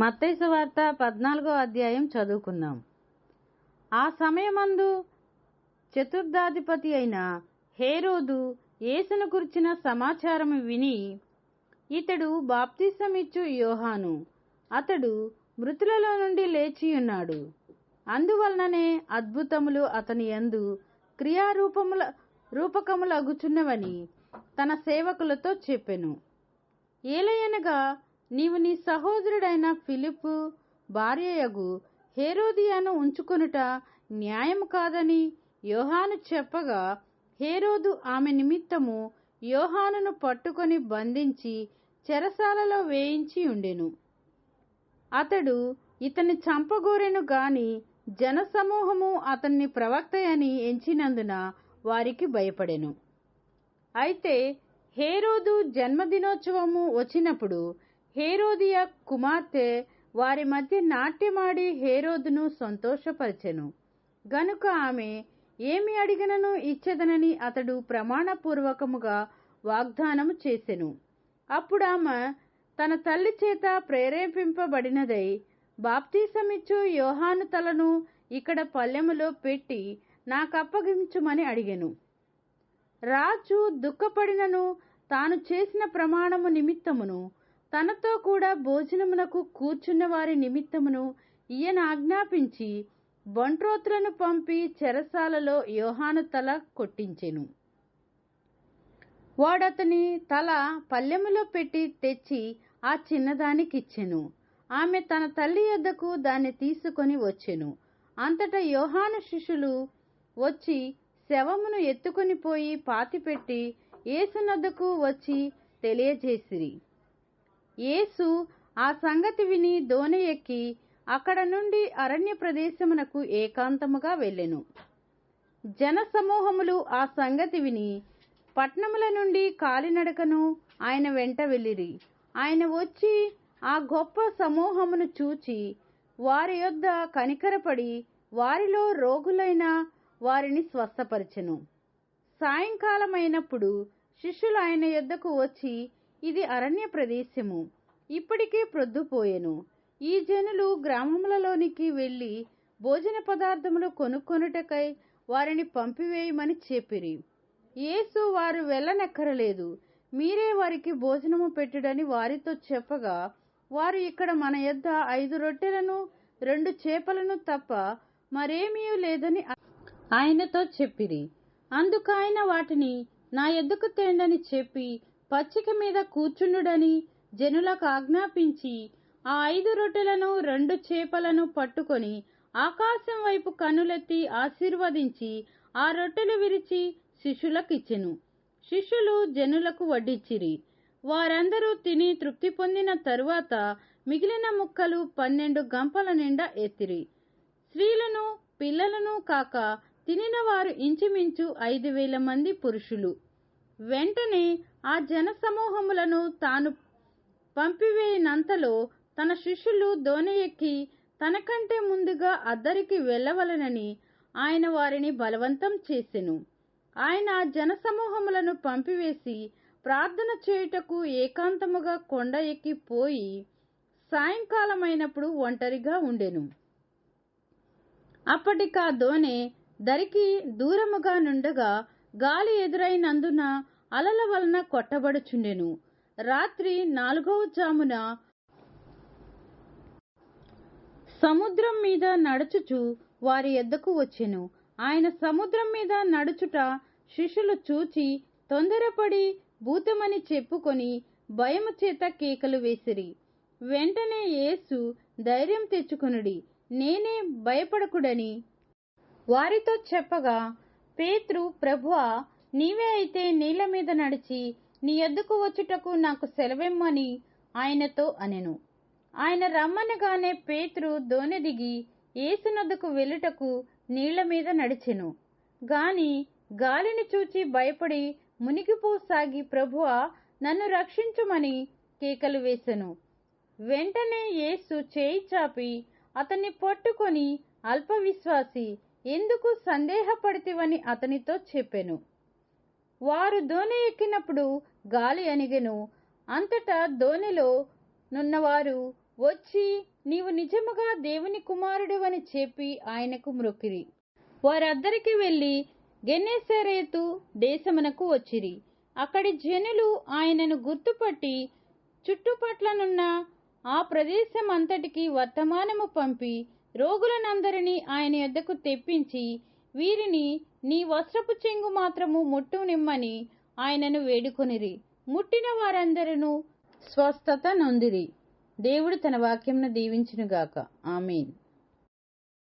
మత్తయి వార్త పద్నాలుగో అధ్యాయం చదువుకున్నాం ఆ సమయమందు చతుర్థాధిపతి అయిన హేరోదు యేసును గురించిన సమాచారం విని ఇతడు బాప్తిసమిచ్చు యోహాను. అతడు మృతులలో నుండి లేచియున్నాడు. అందువలననే అద్భుతములు అతని యందు క్రియారూపముల రూపకములగుచున్నవని తన సేవకులతో చెప్పెను. ఏలయనగా నీవు నీ సహోదరుడైన ఫిలిప్పు భార్యయగు హేరోదియాను ఉంచుకొనుట న్యాయం కాదని యోహాను చెప్పగా హేరోదు ఆమె నిమిత్తము యోహానును పట్టుకొని బంధించి చెరసాలలో వేయించి ఉండెను. అతడు ఇతని చంపగోరెను గాని జనసమూహము అతన్ని ప్రవక్తయని ఎంచినందున వారికి భయపడెను. అయితే హేరోదు జన్మదినోత్సవము వచ్చినప్పుడు హేరోదియ కుమార్తె వారి మధ్య నాట్యమాడి హేరోదును సంతోషపరిచెను. గనుక ఆమె ఏమి అడిగినను ఇచ్చేదనని అతడు ప్రమాణపూర్వకముగా వాగ్దానము చేసెను. అప్పుడు ఆమె తన తల్లి చేత ప్రేరేపింపబడినదై బాప్తీసమిచ్చు యోహాను తలను ఇక్కడ పల్లెములో పెట్టి నాకప్పగించుమని అడిగెను. రాజు దుఃఖపడినను తాను చేసిన ప్రమాణము నిమిత్తమును తనతో కూడా భోజనమునకు కూర్చున్న వారి నిమిత్తమును ఈయన ఆజ్ఞాపించి బంట్రోతులను పంపి చెరసాలలో యోహాను తల కొట్టించెను. వాడతని తల పల్లెములో పెట్టి తెచ్చి ఆ చిన్నదానికిచ్చెను. ఆమె తన తల్లి యొద్దకు దాన్ని తీసుకొని వచ్చెను. అంతటా యోహాను శిష్యులు వచ్చి శవమును ఎత్తుకొని పోయి పాతిపెట్టి ఏసునద్దకు వచ్చి తెలియజేసిరి. యేసు ఆ సంగతి విని దోణి ఎక్కి అక్కడ నుండి అరణ్య ప్రదేశమునకు ఏకాంతముగా వెళ్ళెను. జనసమూహములు ఆ సంగతి విని పట్నముల నుండి కాలినడకను ఆయన వెంట వెళ్ళిరి. ఆయన వచ్చి ఆ గొప్ప సమూహమును చూచి వారి యొద్ద కనికరపడి వారిలో రోగులైన వారిని స్వస్థపరచెను. సాయంకాలమైనప్పుడు శిష్యులు ఆయన యొద్దకు వచ్చి ఇది అరణ్య ప్రదేశము. ఇప్పటికే ప్రొద్దుపోయెను ఈ జనులు గ్రామములలోనికి వెళ్ళి భోజన పదార్థములు కొనుక్కొనుటకై వారిని పంపివేయమని చెప్పిరి. యేసు వారు వెళ్ళనక్కరలేదు. మీరే వారికి భోజనము పెట్టుడని వారితో చెప్పగా వారు ఇక్కడ మన యొద్ద ఐదు రొట్టెలను రెండు చేపలను తప్ప మరేమీ లేదని ఆయనతో చెప్పిరి. అందుకాయన వాటిని నా ఎద్దుకు తేండని చెప్పి పచ్చిక మీద కూర్చుండుడని జనులకు ఆజ్ఞాపించి ఆ ఐదు రొట్టెలను రెండు చేపలను పట్టుకొని ఆకాశం వైపు కనులెత్తి ఆశీర్వదించి ఆ రొట్టెలు విరిచి శిష్యులకిచ్చెను. శిష్యులు జనులకు వడ్డిచ్చిరి. వారందరూ తిని తృప్తి పొందిన తరువాత మిగిలిన ముక్కలు పన్నెండు గంపల నిండా ఎత్తిరి. స్త్రీలను పిల్లలను కాక తినిన వారు ఇంచుమించు ఐదు వేల మంది పురుషులు. వెంటనే ఆ జనసమూహములను తాను పంపివేయనంతలో తన శిష్యులు దోణి ఎక్కి తనకంటే ముందుగా అద్దరికి వెళ్ళవలనని ఆయన వారిని బలవంతం చేసెను. ఆయన జనసమూహములను పంపివేసి ప్రార్థన చేయుటకు ఏకాంతముగా కొండ ఎక్కి పోయి సాయంకాలమైనప్పుడు ఒంటరిగా ఉండెను. అప్పటికా దోణె దరికి దూరముగా నుండగా గాలి ఎదురైనందున అలల వలన కొట్టబడుచుండెను. రాత్రి నాలుగవ జామున సముద్రం మీద నడుచుచు వారి ఎద్దకు వచ్చెను. ఆయన సముద్రం మీద నడుచుట శిష్యులు చూచి తొందరపడి భూతమని చెప్పుకొని భయము చేత కేకలు వేసిరి. వెంటనే యేసు ధైర్యం తెచ్చుకునుడి. నేనే భయపడకుడని వారితో చెప్పగా పేత్రు ప్రభువా నీవే అయితే నీళ్ళ మీద నడిచి నీ ఎద్దుకు వచ్చుటకు నాకు సెలవెమ్మని ఆయనతో అనెను. ఆయన రమ్మనగానే పేతురు దోనె దిగి ఏసునద్దకు వెళ్ళుటకు నీళ్ళ మీద నడిచెను. గాని గాలిని చూచి భయపడి మునిగిపోసాగి ప్రభువా నన్ను రక్షించుమని కేకలు వేసెను. వెంటనే యేసు చేయి చాపి అతన్ని పట్టుకొని అల్పవిశ్వాసి ఎందుకు సందేహపడితివని అతనితో చెప్పెను. వారు దోణి ఎక్కినప్పుడు గాలి అణిగెను. అంతటా దోణిలో నున్నవారు వచ్చి నీవు నిజముగా దేవుని కుమారుడు అని చెప్పి ఆయనకు మ్రొక్కిరి వారద్దరికి వెళ్ళి గెన్నెసరేతు దేశమునకు వచ్చిరి. అక్కడి జనులు ఆయనను గుర్తుపట్టి చుట్టుపట్లనున్న ఆ ప్రదేశం అంతటికి వర్తమానము పంపి రోగులనందరినీ ఆయన యొద్దకు తెప్పించి వీరిని నీ వస్త్రపు చెంగు మాత్రము ముట్టు నిమ్మని ఆయనను వేడుకొనిరి. ముట్టిన వారందరూ స్వస్థత నొందిరి. దేవుడు తన వాక్యంను దీవించునుగాక. ఆమెన్.